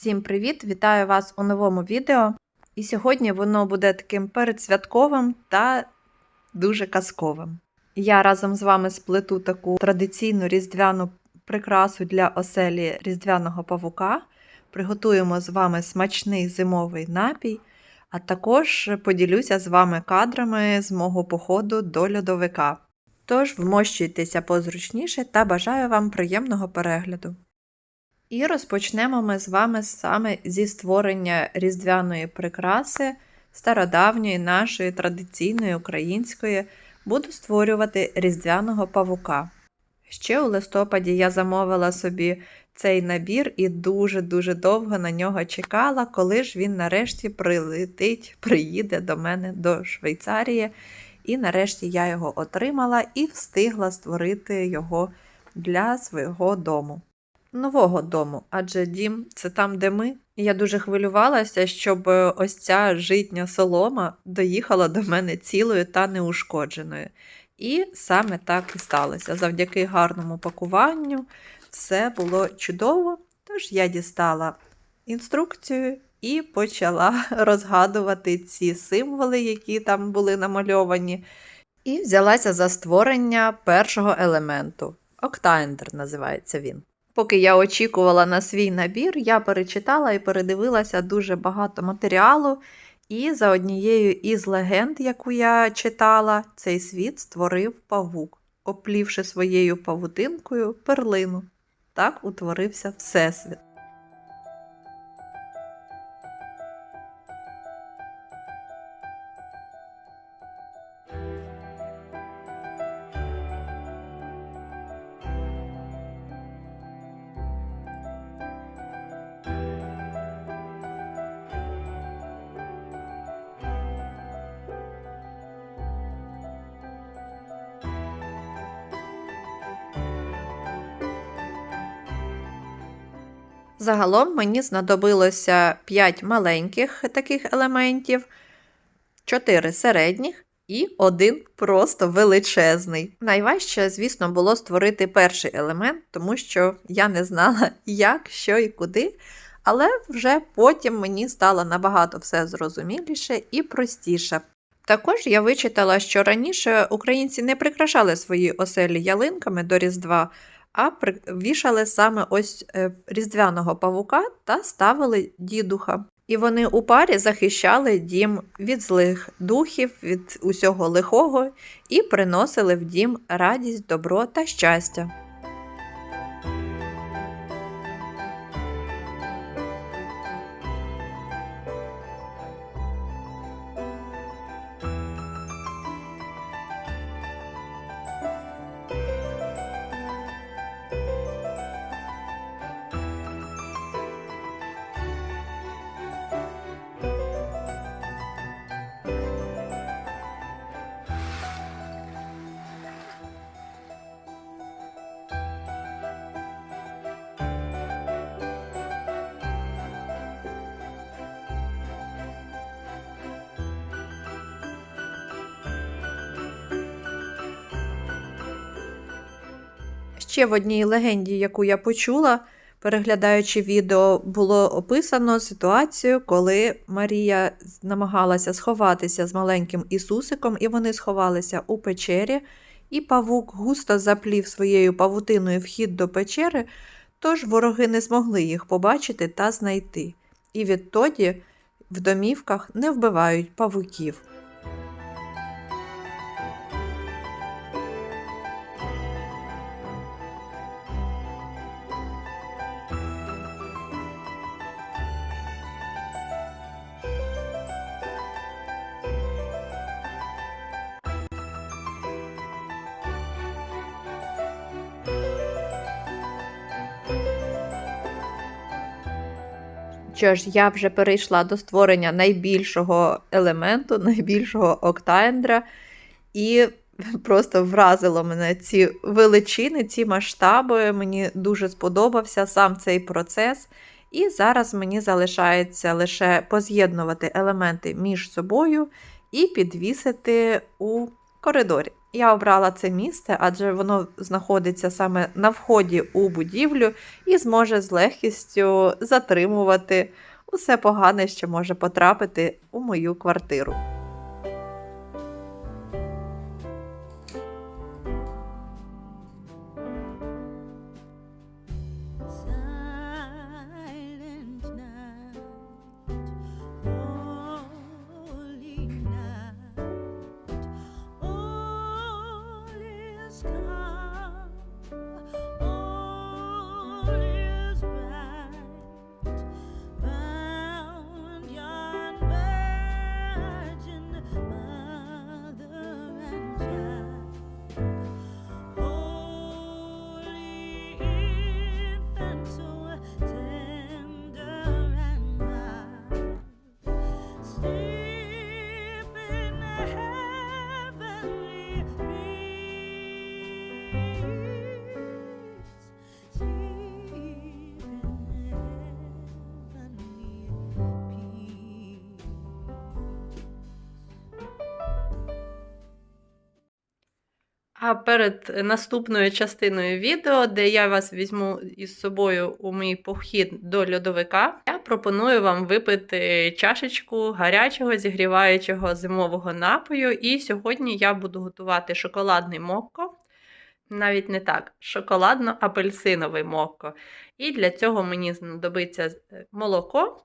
Всім привіт! Вітаю вас у новому відео. І сьогодні воно буде таким передсвятковим та дуже казковим. Я разом з вами сплету таку традиційну різдвяну прикрасу для оселі різдвяного павука. Приготуємо з вами смачний зимовий напій, а також поділюся з вами кадрами з мого походу до льодовика. Тож вмощуйтеся позручніше та бажаю вам приємного перегляду. І розпочнемо ми з вами саме зі створення різдвяної прикраси, стародавньої нашої традиційної української. Буду створювати різдвяного павука. Ще у листопаді я замовила собі цей набір і дуже-дуже довго на нього чекала, коли ж він нарешті прилетить, приїде до мене до Швейцарії. І нарешті я його отримала і встигла створити його для свого дому нового дому, адже дім це там, де ми. Я дуже хвилювалася, щоб е, ось ця житня солома доїхала до мене цілою та неушкодженою. І саме так і сталося. Завдяки гарному пакуванню все було чудово. Тож я дістала інструкцію і почала розгадувати ці символи, які там були намальовані. І взялася за створення першого елементу. Октаендр називається він. Поки я очікувала на свій набір, я перечитала і передивилася дуже багато матеріалу. І за однією із легенд, яку я читала, цей світ створив павук, оплівши своєю павутинкою перлину. Так утворився Всесвіт. Загалом мені знадобилося 5 маленьких таких елементів, 4 середніх і один просто величезний. Найважче, звісно, було створити перший елемент, тому що я не знала, як, що і куди. Але вже потім мені стало набагато все зрозуміліше і простіше. Також я вичитала, що раніше українці не прикрашали свої оселі ялинками до Різдва а вішали саме ось е, різдвяного павука та ставили дідуха. І вони у парі захищали дім від злих духів, від усього лихого і приносили в дім радість, добро та щастя. Ще в одній легенді, яку я почула, переглядаючи відео, було описано ситуацію, коли Марія намагалася сховатися з маленьким Ісусиком, і вони сховалися у печері, і павук густо заплів своєю павутиною вхід до печери, тож вороги не змогли їх побачити та знайти. І відтоді в домівках не вбивають павуків. Що ж, я вже перейшла до створення найбільшого елементу, найбільшого октаендра, і просто вразило мене ці величини, ці масштаби. Мені дуже сподобався сам цей процес. І зараз мені залишається лише поз'єднувати елементи між собою і підвісити у коридорі. Я обрала це місце, адже воно знаходиться саме на вході у будівлю і зможе з легкістю затримувати усе погане, що може потрапити у мою квартиру. А перед наступною частиною відео, де я вас візьму із собою у мій похід до льодовика, я пропоную вам випити чашечку гарячого зігріваючого зимового напою. І сьогодні я буду готувати шоколадний мокко. Навіть не так, шоколадно-апельсиновий мокко. І для цього мені знадобиться е, молоко.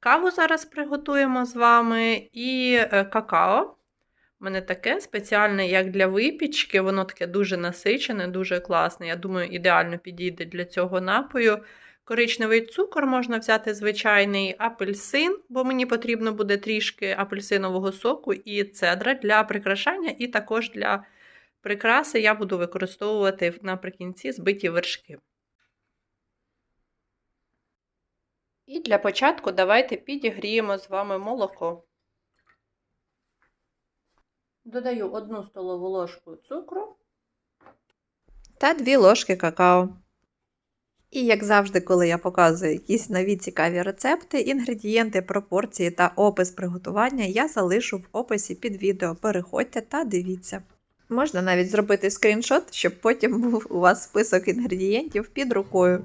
Каву зараз приготуємо з вами і е, какао. У мене таке спеціальне, як для випічки, воно таке дуже насичене, дуже класне. Я думаю, ідеально підійде для цього напою. Коричневий цукор можна взяти звичайний апельсин, бо мені потрібно буде трішки апельсинового соку і цедра для прикрашання, і також для прикраси я буду використовувати наприкінці збиті вершки. І для початку давайте підігріємо з вами молоко. Додаю 1 столову ложку цукру та 2 ложки какао. І, як завжди, коли я показую якісь нові цікаві рецепти, інгредієнти, пропорції та опис приготування я залишу в описі під відео. Переходьте та дивіться. Можна навіть зробити скріншот, щоб потім був у вас список інгредієнтів під рукою.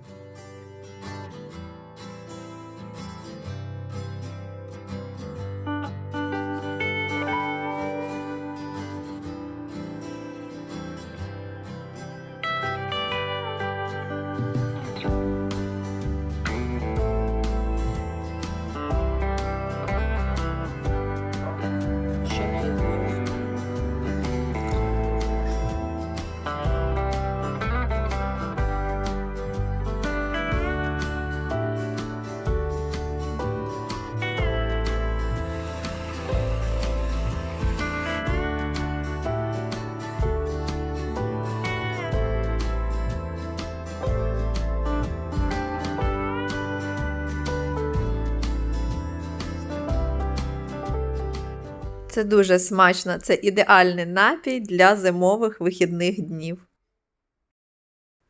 Це дуже смачно, це ідеальний напій для зимових вихідних днів.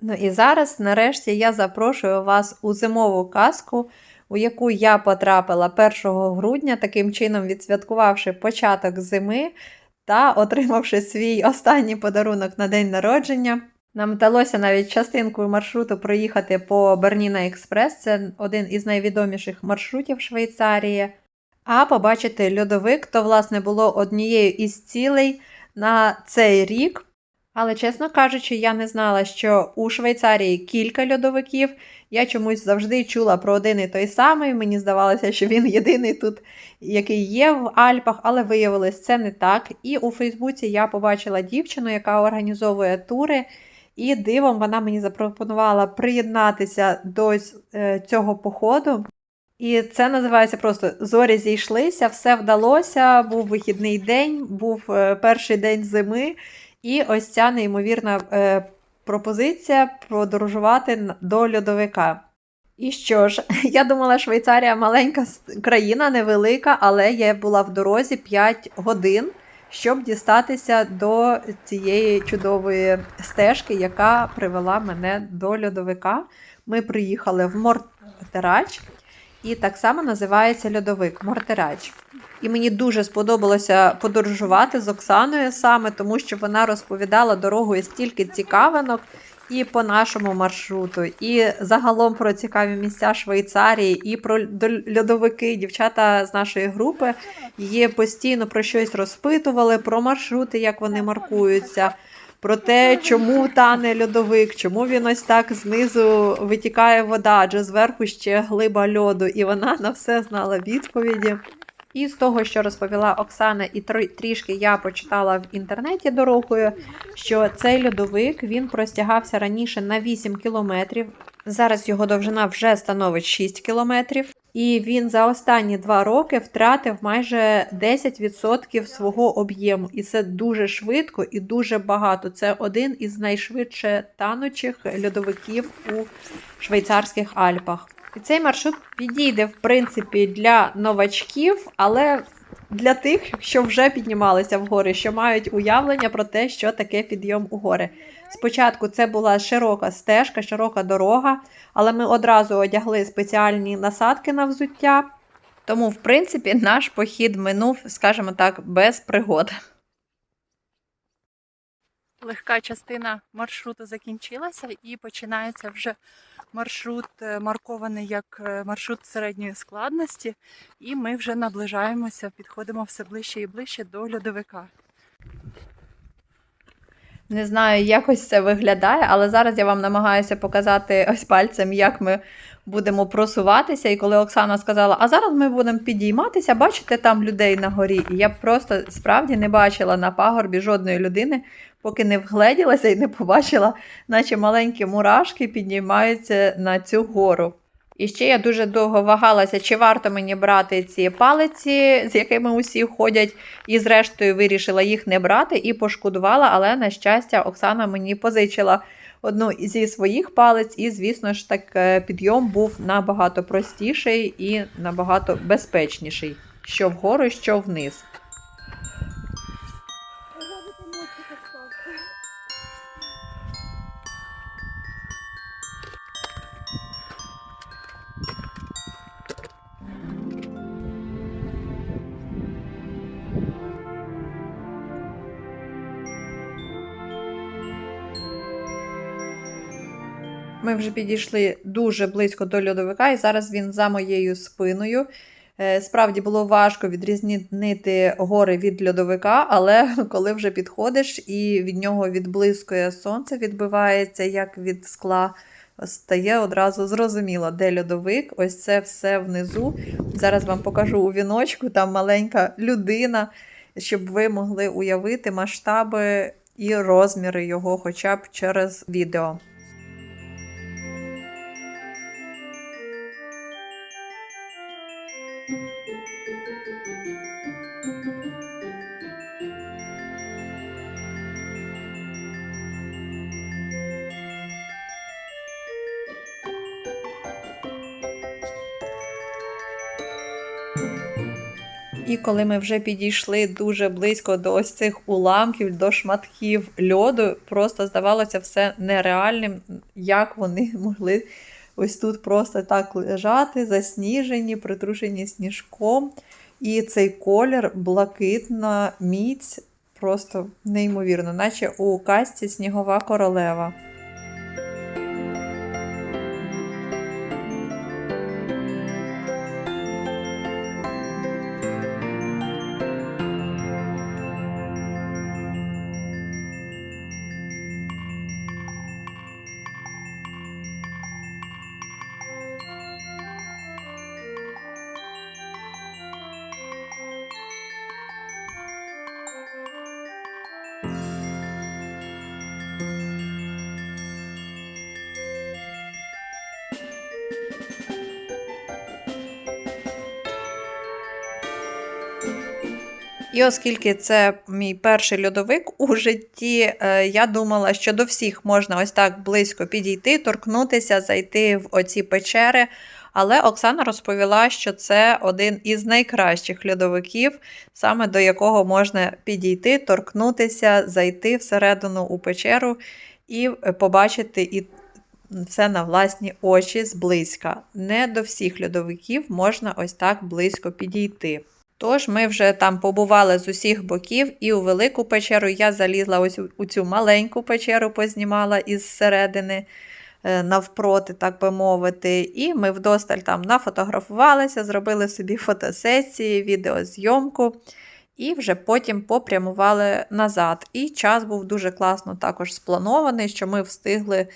Ну і зараз, нарешті, я запрошую вас у зимову казку, у яку я потрапила 1 грудня, таким чином відсвяткувавши початок зими та отримавши свій останній подарунок на день народження. Нам вдалося навіть частинку маршруту проїхати по Берніна Експрес, це один із найвідоміших маршрутів Швейцарії. А побачити льодовик то, власне, було однією із цілей на цей рік. Але, чесно кажучи, я не знала, що у Швейцарії кілька льодовиків. Я чомусь завжди чула про один і той самий. Мені здавалося, що він єдиний тут, який є в Альпах, але виявилось, це не так. І у Фейсбуці я побачила дівчину, яка організовує тури. І дивом вона мені запропонувала приєднатися до е, цього походу. І це називається просто зорі зійшлися, все вдалося. Був вихідний день, був е, перший день зими, і ось ця неймовірна е, пропозиція подорожувати до льодовика. І що ж, я думала, Швейцарія маленька країна, невелика, але я була в дорозі 5 годин, щоб дістатися до цієї чудової стежки, яка привела мене до льодовика. Ми приїхали в Мортерач, і так само називається льодовик Мортерач. І мені дуже сподобалося подорожувати з Оксаною саме, тому що вона розповідала дорогою стільки цікавинок і по нашому маршруту, і загалом про цікаві місця Швейцарії, і про до- льодовики. Дівчата з нашої групи її постійно про щось розпитували, про маршрути, як вони маркуються. Про те, чому тане льодовик, чому він ось так знизу витікає вода, адже зверху ще глиба льоду, і вона на все знала відповіді. І з того, що розповіла Оксана, і трішки я почитала в інтернеті дорогою, що цей льодовик він простягався раніше на 8 кілометрів. Зараз його довжина вже становить 6 кілометрів. І він за останні два роки втратив майже 10% свого об'єму. І це дуже швидко і дуже багато. Це один із найшвидше танучих льодовиків у швейцарських Альпах. І цей маршрут підійде, в принципі, для новачків, але для тих, що вже піднімалися в гори, що мають уявлення про те, що таке підйом у гори. Спочатку це була широка стежка, широка дорога, але ми одразу одягли спеціальні насадки на взуття. Тому, в принципі, наш похід минув, скажімо так, без пригод. легка частина маршруту закінчилася і починається вже маршрут, е, маркований як е, маршрут середньої складності, і ми вже наближаємося, підходимо все ближче і ближче до льодовика. Не знаю, як ось це виглядає, але зараз я вам намагаюся показати ось пальцем, як ми будемо просуватися. І коли Оксана сказала, а зараз ми будемо підійматися, бачите там людей на горі. І я просто справді не бачила на пагорбі жодної людини, поки не вгледілася і не побачила, наче маленькі мурашки піднімаються на цю гору. І ще я дуже довго вагалася, чи варто мені брати ці палиці, з якими усі ходять, і зрештою вирішила їх не брати і пошкодувала, але на щастя, Оксана мені позичила одну зі своїх палиць, і, звісно ж, так е, підйом був набагато простіший і набагато безпечніший. Що вгору, що вниз. Вже підійшли дуже близько до льодовика, і зараз він за моєю спиною. Е, Справді було важко відрізнити гори від льодовика, але коли вже підходиш і від нього відблискує сонце, відбивається як від скла, стає одразу зрозуміло, де льодовик. Ось це все внизу. Зараз вам покажу у віночку, там маленька людина, щоб ви могли уявити масштаби і розміри його, хоча б через відео. І коли ми вже підійшли дуже близько до ось цих уламків, до шматків льоду, просто здавалося все нереальним, як вони могли ось тут просто так лежати, засніжені, притрушені сніжком. І цей колір блакитна міць, просто неймовірно, наче у казці Снігова королева. І оскільки це мій перший льодовик у житті, е, я думала, що до всіх можна ось так близько підійти, торкнутися, зайти в оці печери. Але Оксана розповіла, що це один із найкращих льодовиків, саме до якого можна підійти, торкнутися, зайти всередину у печеру і е, побачити і все на власні очі зблизька. Не до всіх льодовиків можна ось так близько підійти. Тож ми вже там побували з усіх боків, і у велику печеру я залізла ось у- цю маленьку печеру, познімала із середини е, навпроти, так би мовити. І ми вдосталь там нафотографувалися, зробили собі фотосесії, відеозйомку. І вже потім попрямували назад. І час був дуже класно також спланований, що ми встигли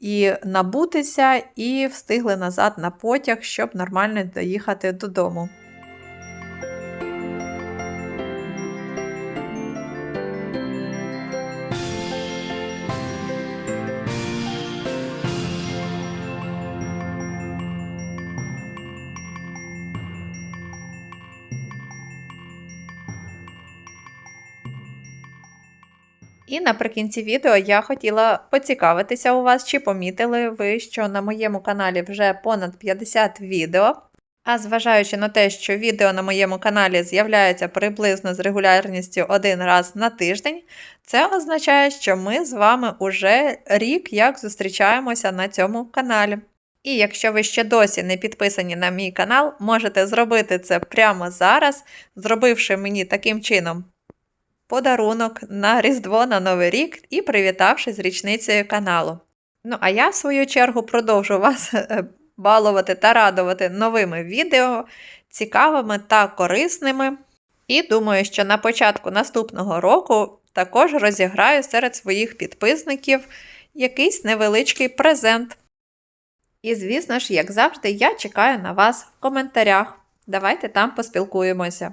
і набутися, і встигли назад на потяг, щоб нормально доїхати додому. І наприкінці відео я хотіла поцікавитися у вас, чи помітили ви, що на моєму каналі вже понад 50 відео. А зважаючи на те, що відео на моєму каналі з'являються приблизно з регулярністю один раз на тиждень, це означає, що ми з вами уже рік як зустрічаємося на цьому каналі. І якщо ви ще досі не підписані на мій канал, можете зробити це прямо зараз, зробивши мені таким чином подарунок на Різдво на Новий рік і привітавши з річницею каналу. Ну, а я, в свою чергу, продовжу вас е, балувати та радувати новими відео, цікавими та корисними. І думаю, що на початку наступного року також розіграю серед своїх підписників якийсь невеличкий презент. І, звісно ж, як завжди, я чекаю на вас в коментарях. Давайте там поспілкуємося.